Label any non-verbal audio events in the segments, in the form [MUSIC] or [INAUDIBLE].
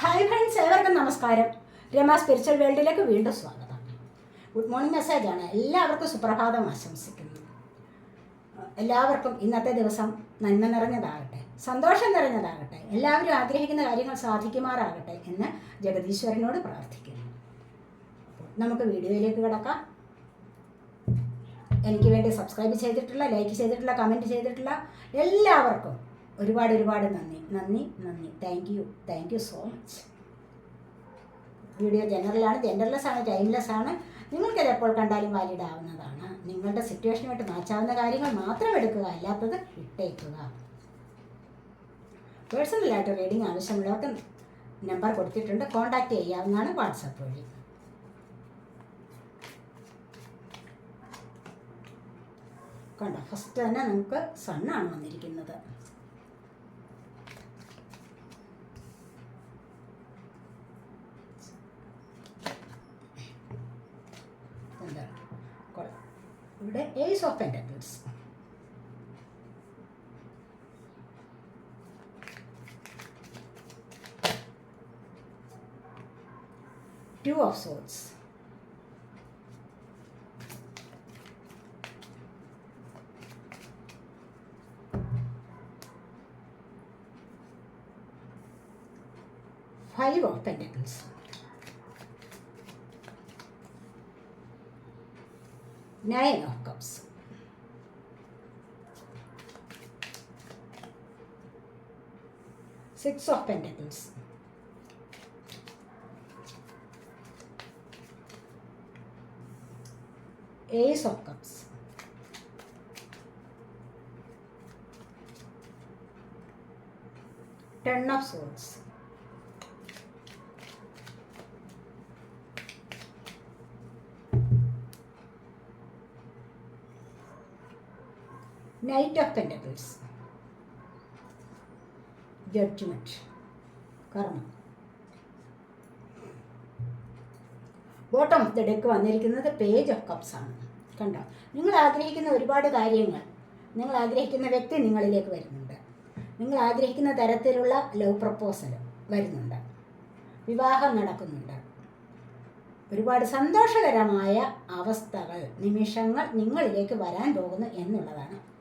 Hi friends ഏവർക്കും നമസ്കാരം. Rama spiritual വേൾഡിലേക്ക് വീണ്ടും സ്വാഗതം. ഗുഡ് മോർണിംഗ് മെസ്സേജാണ് എല്ലാവർക്കും സുപ്രഭാതം ആശംസിക്കുന്നു. എല്ലാവർക്കും ഇന്നത്തെ ദിവസം നന്മ നിറഞ്ഞതാകട്ടെ സന്തോഷം നിറഞ്ഞതാകട്ടെ എല്ലാവരും ആഗ്രഹിക്കുന്ന കാര്യങ്ങൾ സാധിക്കുമാറാകട്ടെ എന്ന് ജഗദീശ്വരനോട് പ്രാർത്ഥിക്കുന്നു. നമുക്ക് വീഡിയോയിലേക്ക് കിടക്കാം. എനിക്ക് വേണ്ടി സബ്സ്ക്രൈബ് ചെയ്തിട്ടുള്ള ലൈക്ക് ചെയ്തിട്ടുള്ള കമന്റ് ചെയ്തിട്ടുള്ള എല്ലാവർക്കും ഒരുപാട് ഒരുപാട് നന്ദി നന്ദി നന്ദി. Thank you thank you so much video ജനറലാണ് genderless ആണ് ടൈംലെസ് ആണ്. നിങ്ങൾക്കത് എപ്പോൾ കണ്ടാലും വാലിഡ് ആവുന്നതാണ്. നിങ്ങളുടെ സിറ്റുവേഷനുമായിട്ട് മാച്ചാവുന്ന കാര്യങ്ങൾ മാത്രം എടുക്കുക അല്ലാത്തത് ഇട്ടേക്കുക. പേഴ്സണലായിട്ട് റീഡിങ് ആവശ്യമുള്ളവർക്ക് നമ്പർ കൊടുത്തിട്ടുണ്ട്. കോൺടാക്റ്റ് ചെയ്യാവുന്നതാണ് വാട്സപ്പ് വഴി. കണ്ടോ ഫസ്റ്റ് തന്നെ നമുക്ക് സണ്ണാണ് വന്നിരിക്കുന്നത് എന്താണ് കൊള്ളാം. ഇവിടെ ace of pentacles two of nine of cups six of pentacles ace of cups ten of swords Knight of Pentacles. Judgement കർമ്മം ബോട്ടം ഓഫ് ദ ഡെക്ക് വന്നിരിക്കുന്നത് പേജ് ഓഫ് കപ്സ് ആണ്. കണ്ടോ? നിങ്ങൾ ആഗ്രഹിക്കുന്ന ഒരുപാട് കാര്യങ്ങൾ. നിങ്ങൾ ആഗ്രഹിക്കുന്ന വ്യക്തി നിങ്ങളിലേക്ക് വരുന്നുണ്ട്. നിങ്ങൾ ആഗ്രഹിക്കുന്ന തരത്തിലുള്ള ലവ് പ്രപ്പോസൽ വരുന്നുണ്ട്. വിവാഹം നടക്കുന്നുണ്ട്. ഒരുപാട് സന്തോഷകരമായ അവസ്ഥകൾ നിമിഷങ്ങൾ നിങ്ങളിലേക്ക് വരാൻ പോകുന്നു എന്നുള്ളതാണ്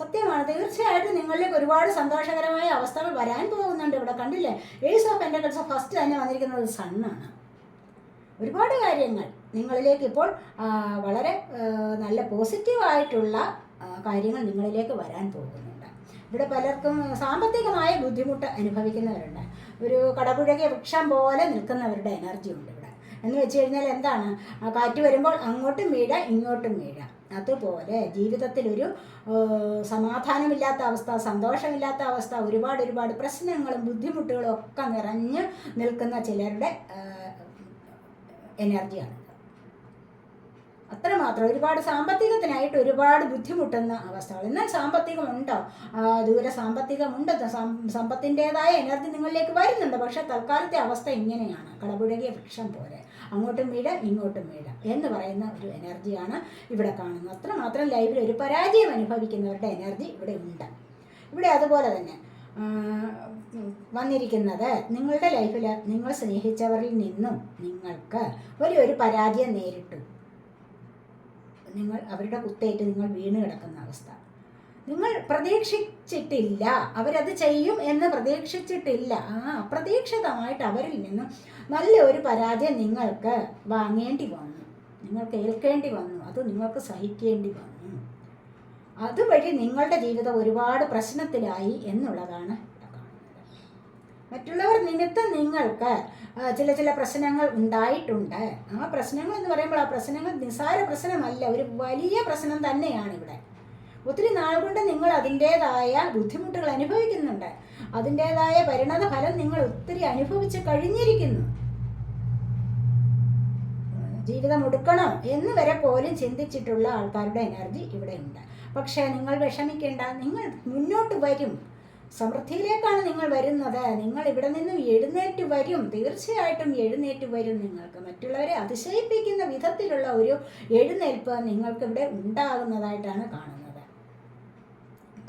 സത്യമാണ്. തീർച്ചയായിട്ടും നിങ്ങളിലേക്ക് ഒരുപാട് സന്തോഷകരമായ അവസ്ഥകൾ വരാൻ പോകുന്നുണ്ട് ഇവിടെ കണ്ടില്ലേ? ഏസ് ഓഫ് പെന്റക്കിൾസ് ഫസ്റ്റ് തന്നെ വന്നിരിക്കുന്നത് സണ്ണാണ് ഒരുപാട് കാര്യങ്ങൾ നിങ്ങളിലേക്ക് ഇപ്പോൾ വളരെ നല്ല പോസിറ്റീവായിട്ടുള്ള കാര്യങ്ങൾ നിങ്ങളിലേക്ക് വരാൻ പോകുന്നുണ്ട്. ഇവിടെ പലർക്കും സാമ്പത്തികമായ ബുദ്ധിമുട്ട് അനുഭവിക്കുന്നവരുണ്ട്. ഒരു കടപുഴകിയ വൃക്ഷം പോലെ നിൽക്കുന്നവരുടെ എനർജി ഉണ്ട് ഇവിടെ. എന്ന് വെച്ച് കഴിഞ്ഞാൽ എന്താണ്? കാറ്റ് വരുമ്പോൾ അങ്ങോട്ടും വീഴ ഇങ്ങോട്ടും വീഴ. അതുപോലെ ജീവിതത്തിലൊരു സമാധാനമില്ലാത്ത അവസ്ഥ സന്തോഷമില്ലാത്ത അവസ്ഥ ഒരുപാട് ഒരുപാട് പ്രശ്നങ്ങളും ബുദ്ധിമുട്ടുകളും ഒക്കെ നിറഞ്ഞ് നിൽക്കുന്ന ചിലരുടെ എനർജിയാണ്. അത്രമാത്രം ഒരുപാട് സാമ്പത്തികത്തിനായിട്ട് ഒരുപാട് ബുദ്ധിമുട്ടുന്ന അവസ്ഥകൾ. എന്നാൽ സാമ്പത്തികമുണ്ടോ? ദൂരെ സാമ്പത്തികമുണ്ട്. സമ്പത്തിന്റെതായ എനർജി നിങ്ങളിലേക്ക് വരുന്നുണ്ട്. പക്ഷേ തൽക്കാലത്തെ അവസ്ഥ ഇങ്ങനെയാണ്. കടപുഴകിയ വൃക്ഷം പോലെ. അങ്ങോട്ടും വീഴാം ഇങ്ങോട്ടും വീഴാം എന്ന് പറയുന്ന ഒരു എനർജിയാണ് ഇവിടെ കാണുന്നത്. അത്രമാത്രം ലൈഫിൽ ഒരു പരാജയം അനുഭവിക്കുന്നവരുടെ എനർജി ഇവിടെ ഉണ്ട്. ഇവിടെ അതുപോലെ തന്നെ വന്നിരിക്കുന്നത് നിങ്ങളുടെ ലൈഫിൽ നിങ്ങൾ സ്നേഹിച്ചവരിൽ നിന്നും നിങ്ങൾക്ക് വലിയൊരു പരാജയം നേരിട്ടു. നിങ്ങൾ അവരുടെ കുത്തേറ്റ് നിങ്ങൾ വീണ് കിടക്കുന്ന അവസ്ഥ. നിങ്ങൾ പ്രതീക്ഷിച്ചിട്ടില്ല. അവരത് ചെയ്യും എന്ന് പ്രതീക്ഷിച്ചിട്ടില്ല. ആ അപ്രതീക്ഷിതമായിട്ട് അവരിൽ നിന്നും നല്ല ഒരു പരാജയം നിങ്ങൾക്ക് വാങ്ങേണ്ടി വന്നു. നിങ്ങൾക്ക് ഏൽക്കേണ്ടി വന്നു. അത് നിങ്ങൾക്ക് സഹിക്കേണ്ടി വന്നു. അതുവഴി നിങ്ങളുടെ ജീവിതം ഒരുപാട് പ്രശ്നത്തിലായി എന്നുള്ളതാണ് മറ്റുള്ളവർ നിമിത്തം നിങ്ങൾക്ക് ചില ചില പ്രശ്നങ്ങൾ ഉണ്ടായിട്ടുണ്ട്. ആ പ്രശ്നങ്ങൾ എന്ന് പറയുമ്പോൾ ആ പ്രശ്നങ്ങൾ നിസ്സാര പ്രശ്നമല്ല. ഒരു വലിയ പ്രശ്നം തന്നെയാണ് ഇവിടെ. ഒത്തിരി നാൾ കൊണ്ട് നിങ്ങൾ അതിന്റേതായ ബുദ്ധിമുട്ടുകൾ അനുഭവിക്കുന്നുണ്ട്. അതിന്റേതായ പരിണത ഫലം നിങ്ങൾ ഒത്തിരി അനുഭവിച്ച് കഴിഞ്ഞിരിക്കുന്നു. ജീവിതം ഒടുക്കണം എന്ന് വരെ പോലും ചിന്തിച്ചിട്ടുള്ള ആൾക്കാരുടെ എനർജി ഇവിടെ ഉണ്ട്. പക്ഷേ നിങ്ങൾ വിഷമിക്കേണ്ട നിങ്ങൾ മുന്നോട്ട് വരും. സമൃദ്ധിയിലേക്കാണ് നിങ്ങൾ വരുന്നത്. നിങ്ങൾ ഇവിടെ നിന്നും എഴുന്നേറ്റ് വരും. തീർച്ചയായിട്ടും എഴുന്നേറ്റ് വരും. നിങ്ങൾക്ക് മറ്റുള്ളവരെ അതിശയിപ്പിക്കുന്ന വിധത്തിലുള്ള ഒരു എഴുന്നേൽപ്പ് നിങ്ങൾക്ക് ഇവിടെ ഉണ്ടാകുന്നതായിട്ടാണ് കാണുന്നത്.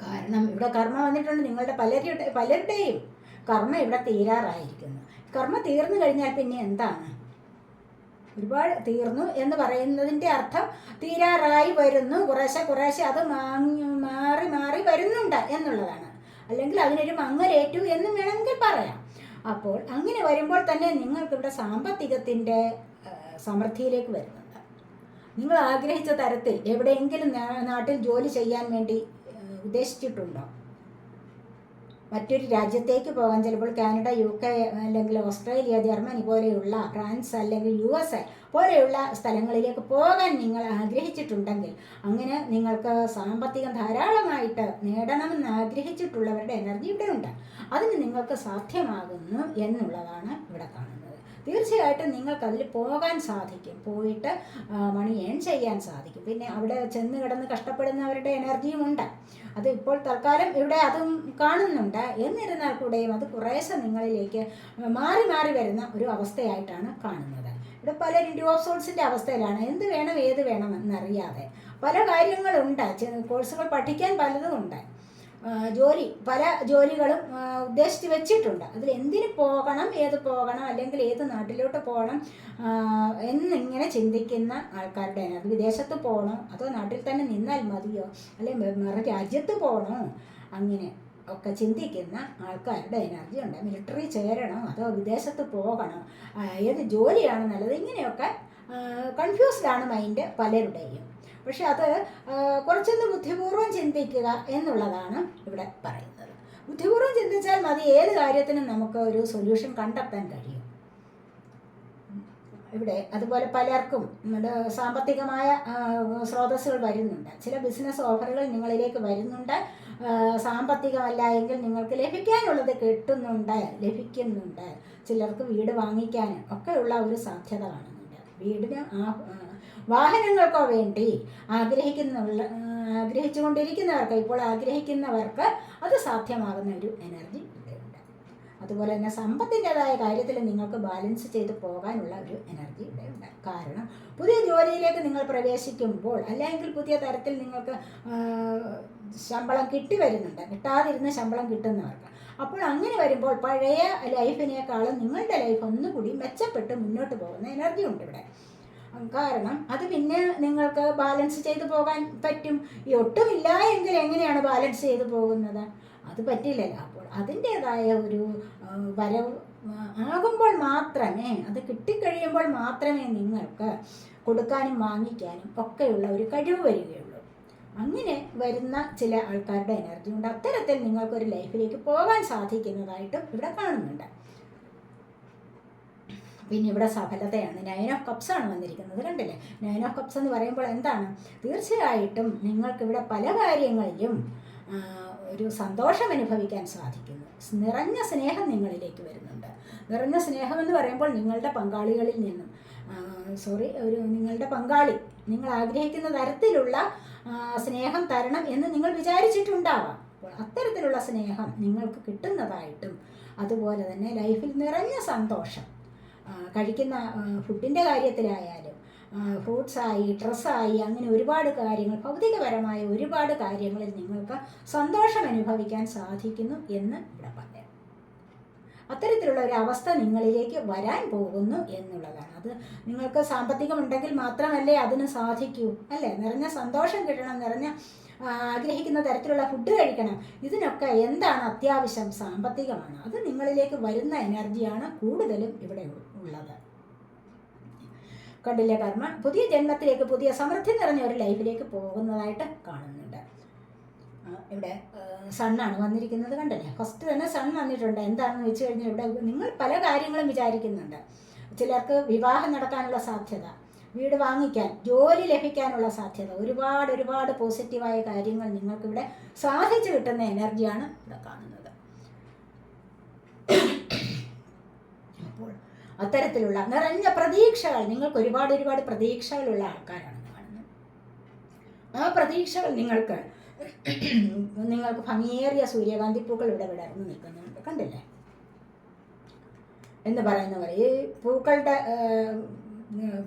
കാരണം ഇവിടെ കർമ്മ വന്നിട്ടുണ്ട് നിങ്ങളുടെ പലരുടെ പലരുടെയും കർമ്മ ഇവിടെ തീരാറായിരിക്കുന്നു. കർമ്മ തീർന്നു കഴിഞ്ഞാൽ പിന്നെ എന്താണ്? ഒരുപാട് തീർന്നു എന്ന് പറയുന്നതിന്റെ അർത്ഥം തീരാറായി വരുന്നു കുറേശ്ശെ കുറേശ്ശെ അത് മാറി മാറി വരുന്നുണ്ട് എന്നുള്ളതാണ്. അല്ലെങ്കിൽ അതിനൊരു മങ്ങലേറ്റു എന്ന് വേണമെങ്കിൽ പറയാം. അപ്പോൾ അങ്ങനെ വരുമ്പോൾ തന്നെ നിങ്ങൾക്കിവിടെ സാമ്പത്തികത്തിന്റെ സമൃദ്ധിയിലേക്ക് വരുന്നുണ്ട്. നിങ്ങൾ ആഗ്രഹിച്ച തരത്തിൽ എവിടെയെങ്കിലും നാട്ടിൽ ജോലി ചെയ്യാൻ വേണ്ടി ഉദ്ദേശിച്ചിട്ടുണ്ടോ? മറ്റൊരു രാജ്യത്തേക്ക് പോകാൻ ചിലപ്പോൾ കാനഡ യു കെ അല്ലെങ്കിൽ ഓസ്ട്രേലിയ ജർമ്മനി പോലെയുള്ള ഫ്രാൻസ് അല്ലെങ്കിൽ യു എസ് എ പോലെയുള്ള സ്ഥലങ്ങളിലേക്ക് പോകാൻ നിങ്ങൾ ആഗ്രഹിച്ചിട്ടുണ്ടെങ്കിൽ അങ്ങനെ നിങ്ങൾക്ക് സാമ്പത്തികം ധാരാളമായിട്ട് നേടണമെന്ന് ആഗ്രഹിച്ചിട്ടുള്ളവരുടെ എനർജി ഇവിടെ ഉണ്ട് അതിന് നിങ്ങൾക്ക് സാധ്യമാകുന്നു എന്നുള്ളതാണ് ഇവിടെ കാണുന്നത്. തീർച്ചയായിട്ടും നിങ്ങൾക്ക് അതിൽ പോകാൻ സാധിക്കും. പോയിട്ട് മണി ഏൺ ചെയ്യാൻ സാധിക്കും. പിന്നെ അവിടെ ചെന്ന് കിടന്ന് കഷ്ടപ്പെടുന്നവരുടെ എനർജിയും ഉണ്ട്. അത് ഇപ്പോൾ തൽക്കാലം ഇവിടെ അതും കാണുന്നുണ്ട്. എന്നിരുന്നാൽ കൂടെയും അത് കുറേശ്ശെ നിങ്ങളിലേക്ക് മാറി മാറി വരുന്ന ഒരു അവസ്ഥയായിട്ടാണ് കാണുന്നത്. ഇവിടെ പല ഡിവോഴ്സോൾസിന്റെ അവസ്ഥയിലാണ്. എന്ത് വേണം ഏത് വേണം എന്നറിയാതെ. പല കാര്യങ്ങളുണ്ട്. കോഴ്സുകൾ പഠിക്കാൻ പലതും ഉണ്ട്. ജോലി പല ജോലികളും ഉദ്ദേശിച്ച് വെച്ചിട്ടുണ്ട്. അതിൽ എന്തിന് പോകണം ഏത് പോകണം അല്ലെങ്കിൽ ഏത് നാട്ടിലോട്ട് പോകണം എന്നിങ്ങനെ ചിന്തിക്കുന്ന ആൾക്കാരുടെ അത് വിദേശത്ത് പോകണോ അതോ നാട്ടിൽ തന്നെ നിന്നാൽ മതിയോ അല്ലെങ്കിൽ രാജ്യത്ത് പോകണോ അങ്ങനെ. ഒക്കെ ചിന്തിക്കുന്ന ആൾക്കാരുടെ എനർജി ഉണ്ട്. മിലിറ്ററി ചേരണോ അതോ വിദേശത്ത് പോകണോ ഏത് ജോലിയാണ് നല്ലത്? ഇങ്ങനെയൊക്കെ കൺഫ്യൂസ്ഡാണ് മൈൻഡ് പലരുടെയും. പക്ഷെ അത് കുറച്ചൊന്ന് ബുദ്ധിപൂർവം ചിന്തിക്കുക എന്നുള്ളതാണ് ഇവിടെ പറയുന്നത്. ബുദ്ധിപൂർവം ചിന്തിച്ചാൽ മതി ഏത് കാര്യത്തിനും നമുക്ക് ഒരു സൊല്യൂഷൻ കണ്ടെത്താൻ കഴിയും. ഇവിടെ അതുപോലെ പലർക്കും നമ്മുടെ സാമ്പത്തികമായ സ്രോതസ്സുകൾ വരുന്നുണ്ട്. ചില ബിസിനസ് ഓഫറുകൾ നിങ്ങളിലേക്ക് വരുന്നുണ്ട്. സാമ്പത്തികമല്ല എങ്കിൽ നിങ്ങൾക്ക് ലഭിക്കാനുള്ളത് കിട്ടുന്നുണ്ട് ലഭിക്കുന്നുണ്ട്. ചിലർക്ക് വീട് വാങ്ങിക്കാൻ ഒക്കെയുള്ള ഒരു സാധ്യത കാണുന്നുണ്ട് വീടിന് ആ വാഹനങ്ങൾക്കോ വേണ്ടി ആഗ്രഹിക്കുന്നുള്ള ആഗ്രഹിച്ചുകൊണ്ടിരിക്കുന്നവർക്ക് ഇപ്പോൾ ആഗ്രഹിക്കുന്നവർക്ക് അത് സാധ്യമാകുന്ന ഒരു എനർജി അതുപോലെ തന്നെ സമ്പത്തിന്റെതായ കാര്യത്തിൽ നിങ്ങൾക്ക് ബാലൻസ് ചെയ്ത് പോകാനുള്ള ഒരു എനർജി ഇവിടെയുണ്ട് കാരണം പുതിയ ജോലിയിലേക്ക് നിങ്ങൾ പ്രവേശിക്കുമ്പോൾ അല്ലെങ്കിൽ പുതിയ തരത്തിൽ നിങ്ങൾക്ക് ശമ്പളം കിട്ടി വരുന്നുണ്ട് കിട്ടാതിരുന്ന ശമ്പളം കിട്ടുന്നവർക്ക്. അപ്പോൾ അങ്ങനെ വരുമ്പോൾ പഴയ ലൈഫിനേക്കാളും നിങ്ങളുടെ ലൈഫ് ഒന്നുകൂടി മെച്ചപ്പെട്ട് മുന്നോട്ട് പോകുന്ന എനർജി ഉണ്ട് ഇവിടെ. കാരണം അത് പിന്നെ നിങ്ങൾക്ക് ബാലൻസ് ചെയ്തു പോകാൻ പറ്റും. ഈ ഒട്ടുമില്ല എങ്കിൽ എങ്ങനെയാണ് ബാലൻസ് ചെയ്തു പോകുന്നത്? അത് പറ്റില്ലല്ലോ. അപ്പോൾ അതിന്റേതായ ഒരു വരവ് ആകുമ്പോൾ മാത്രമേ അത് കിട്ടിക്കഴിയുമ്പോൾ മാത്രമേ നിങ്ങൾക്ക് കൊടുക്കാനും വാങ്ങിക്കാനും ഒക്കെയുള്ള ഒരു കഴിവ് വരികയുള്ളൂ. അങ്ങനെ വരുന്ന ചില ആൾക്കാരുടെ എനർജി ഉണ്ട്. അത്തരത്തിൽ നിങ്ങൾക്കൊരു ലൈഫിലേക്ക് പോകാൻ സാധിക്കുന്നതായിട്ടും ഇവിടെ കാണുന്നുണ്ട്. പിന്നെ ഇവിടെ സഫലതയാണ്. നയൻ ഓഫ് കപ്സ് ആണ് വന്നിരിക്കുന്നത്. കണ്ടില്ലേ? നയൻ ഓഫ് കപ്സ് എന്ന് പറയുമ്പോൾ എന്താണ്? തീർച്ചയായിട്ടും നിങ്ങൾക്കിവിടെ പല കാര്യങ്ങളിലും ഒരു സന്തോഷം അനുഭവിക്കാൻ സാധിക്കുന്നു. നിറഞ്ഞ സ്നേഹം നിങ്ങളിലേക്ക് വരുന്നുണ്ട്. നിറഞ്ഞ സ്നേഹം എന്ന് പറയുമ്പോൾ നിങ്ങളുടെ പങ്കാളികളിൽ നിന്നും സോറി ഒരു നിങ്ങളുടെ പങ്കാളി നിങ്ങൾ ആഗ്രഹിക്കുന്ന തരത്തിലുള്ള സ്നേഹം തരണം എന്ന് നിങ്ങൾ വിചാരിച്ചിട്ടുണ്ടാവാം. അത്തരത്തിലുള്ള സ്നേഹം നിങ്ങൾക്ക് കിട്ടുന്നതായിട്ടും അതുപോലെ തന്നെ ലൈഫിൽ നിറഞ്ഞ സന്തോഷം കഴിക്കുന്ന ഫുഡിന്റെ കാര്യത്തിലായാലും ഫ്രൂട്ട്സായി ഡ്രസ്സായി അങ്ങനെ ഒരുപാട് കാര്യങ്ങൾ ഭൗതികപരമായ ഒരുപാട് കാര്യങ്ങളിൽ നിങ്ങൾക്ക് സന്തോഷം അനുഭവിക്കാൻ സാധിക്കുന്നു എന്ന് ഇവിടെ പറയാം. അത്തരത്തിലുള്ള ഒരു അവസ്ഥ നിങ്ങളിലേക്ക് വരാൻ പോകുന്നു എന്നുള്ളതാണ്. അത് നിങ്ങൾക്ക് സാമ്പത്തികമുണ്ടെങ്കിൽ മാത്രമല്ലേ അതിന് സാധിക്കൂ അല്ലേ? നിറഞ്ഞ സന്തോഷം കിട്ടണം നിറഞ്ഞ ആഗ്രഹിക്കുന്ന തരത്തിലുള്ള ഫുഡ് കഴിക്കണം. ഇതിനൊക്കെ എന്താണ് അത്യാവശ്യം? സാമ്പത്തികമാണ്. അത് നിങ്ങളിലേക്ക് വരുന്ന എനർജിയാണ് കൂടുതലും ഇവിടെ ഉ- ഉള്ളത്. കണ്ടില്ലേ കർമ്മ? പുതിയ ജന്മത്തിലേക്ക് പുതിയ സമൃദ്ധി നിറഞ്ഞ ഒരു ലൈഫിലേക്ക് പോകുന്നതായിട്ട് കാണുന്നുണ്ട്. ഇവിടെ സണ്ണാണ് വന്നിരിക്കുന്നത് കണ്ടില്ലേ? ഫസ്റ്റ് തന്നെ സൺ വന്നിട്ടുണ്ട്. എന്താണെന്ന് വെച്ച് കഴിഞ്ഞാൽ ഇവിടെ നിങ്ങൾ പല കാര്യങ്ങളും വിചാരിക്കുന്നുണ്ട്. ചിലർക്ക് വിവാഹം നടക്കാനുള്ള സാധ്യത വീട് വാങ്ങിക്കാൻ ജോലി ലഭിക്കാനുള്ള സാധ്യത ഒരുപാട് ഒരുപാട് പോസിറ്റീവായ കാര്യങ്ങൾ നിങ്ങൾക്കിവിടെ സാധിച്ചു കിട്ടുന്ന എനർജിയാണ് ഇവിടെ കാണുന്നത്. അപ്പോൾ അത്തരത്തിലുള്ള നിറഞ്ഞ പ്രതീക്ഷകൾ. നിങ്ങൾക്ക് ഒരുപാട് ഒരുപാട് പ്രതീക്ഷകളുള്ള ആൾക്കാരാണ് കാണുന്നു ആ പ്രതീക്ഷകൾ നിങ്ങൾക്ക് [CLEARS THROAT] നിങ്ങൾക്ക് ഭംഗിയേറിയ സൂര്യകാന്തി പൂക്കൾ ഇവിടെ വിടർന്നു നിൽക്കുന്നുണ്ട് കണ്ടില്ലേ? എന്ന് പറയുന്ന പോലെ ഈ പൂക്കളുടെ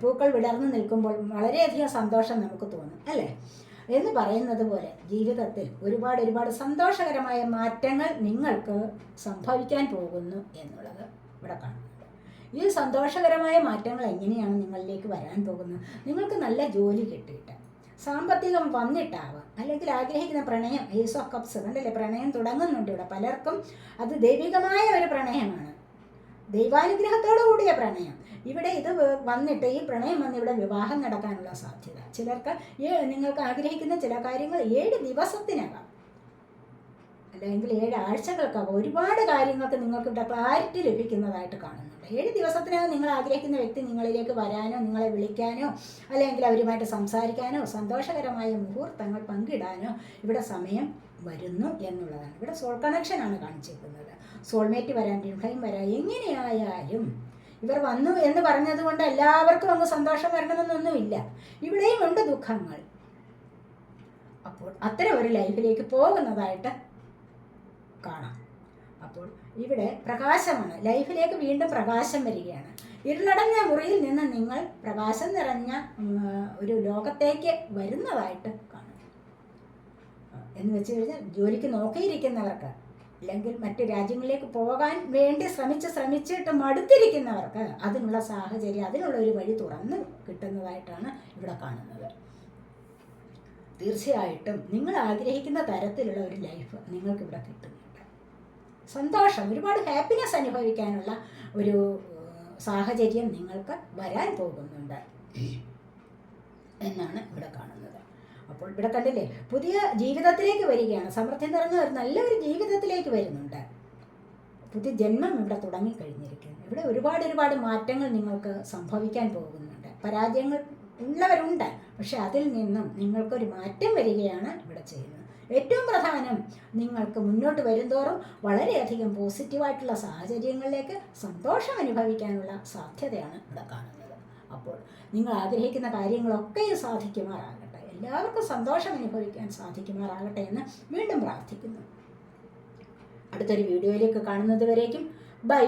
പൂക്കൾ വിടർന്നു നിൽക്കുമ്പോൾ വളരെയധികം സന്തോഷം നമുക്ക് തോന്നും അല്ലേ? എന്ന് പറയുന്നത് പോലെ ജീവിതത്തിൽ ഒരുപാട് ഒരുപാട് സന്തോഷകരമായ മാറ്റങ്ങൾ നിങ്ങൾക്ക് സംഭവിക്കാൻ പോകുന്നു എന്നുള്ളത് ഇവിടെ കാണുന്നുണ്ട് ഈ സന്തോഷകരമായ മാറ്റങ്ങൾ എങ്ങനെയാണ് നിങ്ങളിലേക്ക് വരാൻ പോകുന്നത്? നിങ്ങൾക്ക് നല്ല ജോലി കിട്ടിയിട്ട് സാമ്പത്തികം വന്നിട്ടാവാം അല്ലെങ്കിൽ ആഗ്രഹിക്കുന്ന പ്രണയം ഏസ് ഓഫ് കപ്സ് കണ്ടല്ലേ പ്രണയം തുടങ്ങുന്നുണ്ട് ഇവിടെ. പലർക്കും അത് ദൈവികമായ ഒരു പ്രണയമാണ്. ദൈവാനുഗ്രഹത്തോടു കൂടിയ പ്രണയം. ഇവിടെ ഇത് വന്നിട്ട് ഈ പ്രണയം വന്ന് ഇവിടെ വിവാഹം നടക്കാനുള്ള സാധ്യത. ചിലർക്ക് നിങ്ങൾക്ക് ആഗ്രഹിക്കുന്ന ചില കാര്യങ്ങൾ ഏഴ് ദിവസത്തിനകം അല്ലെങ്കിൽ ഏഴ് ആഴ്ചകൾക്കകം ഒരുപാട് കാര്യങ്ങൾക്ക് നിങ്ങൾക്ക് ഇവിടെ ക്ലാരിറ്റി ലഭിക്കുന്നതായിട്ട് കാണുന്നുണ്ട്. ഏഴ് ദിവസത്തിനകം നിങ്ങൾ ആഗ്രഹിക്കുന്ന വ്യക്തി നിങ്ങളിലേക്ക് വരാനോ നിങ്ങളെ വിളിക്കാനോ അല്ലെങ്കിൽ അവരുമായിട്ട് സംസാരിക്കാനോ സന്തോഷകരമായ മുഹൂർത്തങ്ങൾ പങ്കിടാനോ ഇവിടെ സമയം വരുന്നു എന്നുള്ളതാണ്. ഇവിടെ സോൾ കണക്ഷനാണ് കാണിച്ചിരിക്കുന്നത്. സോൾമേറ്റ് വരാൻ ഡിഫൈൻ വരാൻ എങ്ങനെയായാലും ഇവർ വന്നു എന്ന് പറഞ്ഞതുകൊണ്ട് എല്ലാവർക്കും അങ്ങ് സന്തോഷം വരണമെന്നൊന്നുമില്ല. ഇവിടെയും ഉണ്ട് ദുഃഖങ്ങൾ. അപ്പോൾ അത്തരം ഒരു ലൈഫിലേക്ക് പോകുന്നതായിട്ട് കാണാം. അപ്പോൾ ഇവിടെ പ്രകാശമാണ്. ലൈഫിലേക്ക് വീണ്ടും പ്രകാശം വരികയാണ്. ഇരുളടഞ്ഞ മുറിയിൽ നിന്ന് നിങ്ങൾ പ്രകാശം നിറഞ്ഞ ഒരു ലോകത്തേക്ക് വരുന്നതായിട്ട് കാണും. എന്ന് വെച്ച് കഴിഞ്ഞാൽ ജോലിക്ക് നോക്കിയിരിക്കുന്നവർക്ക് അല്ലെങ്കിൽ മറ്റു രാജ്യങ്ങളിലേക്ക് പോകാൻ വേണ്ടി ശ്രമിച്ച് ശ്രമിച്ചിട്ട് മടുത്തിരിക്കുന്നവർക്ക് അതിനുള്ള സാഹചര്യം അതിനുള്ള ഒരു വഴി തുറന്ന് കിട്ടുന്നതായിട്ടാണ് ഇവിടെ കാണുന്നത്. തീർച്ചയായിട്ടും നിങ്ങൾ ആഗ്രഹിക്കുന്ന തരത്തിലുള്ള ഒരു ലൈഫ് നിങ്ങൾക്ക് ഇവിടെ കിട്ടുന്നുണ്ട് സന്തോഷം ഒരുപാട് ഹാപ്പിനെസ് അനുഭവിക്കാനുള്ള ഒരു സാഹചര്യം നിങ്ങൾക്ക് വരാൻ പോകുന്നുണ്ട്. എന്നാണ് ഇവിടെ കാണുന്നത്. അപ്പോൾ ഇവിടെ കണ്ടില്ലേ പുതിയ ജീവിതത്തിലേക്ക് വരികയാണ്. സമൃദ്ധി നിറഞ്ഞ ഒരു നല്ലൊരു ജീവിതത്തിലേക്ക് വരുന്നുണ്ട്. പുതിയ ജന്മം ഇവിടെ തുടങ്ങിക്കഴിഞ്ഞിരിക്കുന്നു. ഇവിടെ ഒരുപാട് ഒരുപാട് മാറ്റങ്ങൾ നിങ്ങൾക്ക് സംഭവിക്കാൻ പോകുന്നുണ്ട്. പരാജയങ്ങൾ ഉള്ളവരുണ്ട്. പക്ഷെ അതിൽ നിന്നും നിങ്ങൾക്കൊരു മാറ്റം വരികയാണ് ഇവിടെ ചെയ്യുന്നത്. ഏറ്റവും പ്രധാനം നിങ്ങൾക്ക് മുന്നോട്ട് വരുന്തോറും വളരെയധികം പോസിറ്റീവായിട്ടുള്ള സാഹചര്യങ്ങളിലേക്ക് സന്തോഷം അനുഭവിക്കാനുള്ള സാധ്യതയാണ് ഇവിടെ കാണുന്നത്. അപ്പോൾ നിങ്ങൾ ആഗ്രഹിക്കുന്ന കാര്യങ്ങളൊക്കെയും സാധിക്കുമാറാകട്ടെ. എല്ലാവർക്കും സന്തോഷം അനുഭവിക്കാൻ സാധിക്കുമാറാകട്ടെ എന്ന് വീണ്ടും പ്രാർത്ഥിക്കുന്നു. അടുത്തൊരു വീഡിയോയിലേക്ക് കാണുന്നത് വരേക്കും. ബൈ.